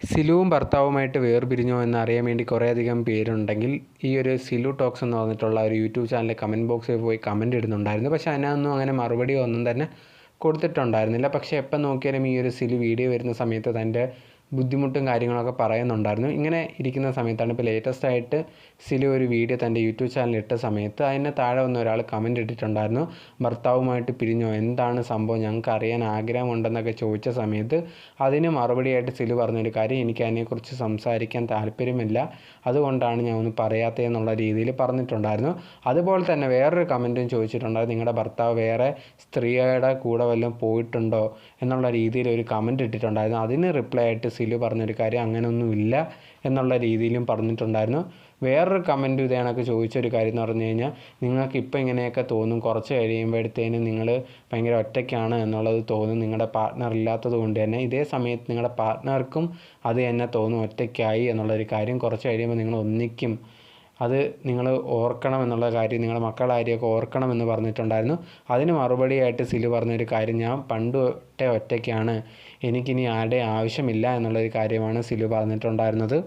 സിലുവും ഭർത്താവുമായിട്ട് വേർപിരിഞ്ഞോ എന്ന് അറിയാൻ വേണ്ടി കുറേയധികം പേരുണ്ടെങ്കിൽ ഈ ഒരു സിലു ടോക്സ് എന്ന് പറഞ്ഞിട്ടുള്ള ഒരു യൂട്യൂബ് ചാനലിൽ കമന്റ് ബോക്സിൽ പോയി കമന്റ് ഇടുന്നുണ്ടായിരുന്നു. പക്ഷേ അതിനൊന്നും അങ്ങനെ മറുപടിയോ ഒന്നും തന്നെ കൊടുത്തിട്ടുണ്ടായിരുന്നില്ല. പക്ഷേ എപ്പം നോക്കിയാലും ഈ ഒരു സിലു വീഡിയോ വരുന്ന സമയത്ത് തന്റെ ബുദ്ധിമുട്ടും കാര്യങ്ങളൊക്കെ പറയുന്നുണ്ടായിരുന്നു. ഇങ്ങനെ ഇരിക്കുന്ന സമയത്താണ് ഇപ്പോൾ ലേറ്റസ്റ്റ് ആയിട്ട് സിലി ഒരു വീഡിയോ തന്റെ യൂട്യൂബ് ചാനലിൽ ഇട്ട സമയത്ത് അതിന് താഴെ വന്ന ഒരാൾ കമന്റ് ഇട്ടിട്ടുണ്ടായിരുന്നു. ഭർത്താവുമായിട്ട് പിരിഞ്ഞോ? എന്താണ് സംഭവം? ഞങ്ങൾക്ക് അറിയാൻ ആഗ്രഹമുണ്ടെന്നൊക്കെ ചോദിച്ച സമയത്ത് അതിന് മറുപടിയായിട്ട് സിലു പറഞ്ഞൊരു കാര്യം എനിക്ക് അതിനെക്കുറിച്ച് സംസാരിക്കാൻ താല്പര്യമില്ല. അതുകൊണ്ടാണ് ഞാൻ ഒന്ന് പറയാത്തതെന്നുള്ള രീതിയിൽ പറഞ്ഞിട്ടുണ്ടായിരുന്നു. അതുപോലെ തന്നെ വേറൊരു കമന്റും ചോദിച്ചിട്ടുണ്ടായിരുന്നു. നിങ്ങളുടെ ഭർത്താവ് വേറെ സ്ത്രീയുടെ കൂടെ വല്ലതും പോയിട്ടുണ്ടോ? എന്നുള്ള രീതിയിൽ ഒരു കമന്റ് ഇട്ടിട്ടുണ്ടായിരുന്നു. അതിന് റിപ്ലൈ ആയിട്ട് സിലു പറഞ്ഞൊരു കാര്യം അങ്ങനെയൊന്നുമില്ല എന്നുള്ള രീതിയിലും പറഞ്ഞിട്ടുണ്ടായിരുന്നു. വേറൊരു കമന്റ് ഇത് കണക്ക് ചോദിച്ചൊരു കാര്യം എന്ന് പറഞ്ഞു കഴിഞ്ഞാൽ നിങ്ങൾക്ക് ഇപ്പോൾ ഇങ്ങനെയൊക്കെ തോന്നും കുറച്ച് കഴിയുമ്പോഴത്തേന് നിങ്ങൾ ഭയങ്കര ഒറ്റയ്ക്കാണ് എന്നുള്ളത് തോന്നും നിങ്ങളുടെ പാർട്ട്ണർ ഇല്ലാത്തത് കൊണ്ട് തന്നെ. ഇതേ സമയത്ത് നിങ്ങളുടെ പാർട്ട്ണർക്കും അത് തന്നെ തോന്നും ഒറ്റയ്ക്കായി എന്നുള്ളൊരു കാര്യം കുറച്ച് കഴിയുമ്പോൾ നിങ്ങൾ ഒന്നിക്കും അത് നിങ്ങൾ ഓർക്കണം എന്നുള്ള കാര്യം നിങ്ങളുടെ മക്കളുടെ കാര്യമൊക്കെ ഓർക്കണം എന്ന് പറഞ്ഞിട്ടുണ്ടായിരുന്നു. അതിന് മറുപടിയായിട്ട് സിലു പറഞ്ഞൊരു കാര്യം ഞാൻ പണ്ട് ഒറ്റ ഒറ്റയ്ക്കാണ്. എനിക്കിനി ആരുടെ ആവശ്യമില്ല എന്നുള്ളൊരു കാര്യമാണ് സിലു പറഞ്ഞിട്ടുണ്ടായിരുന്നത്.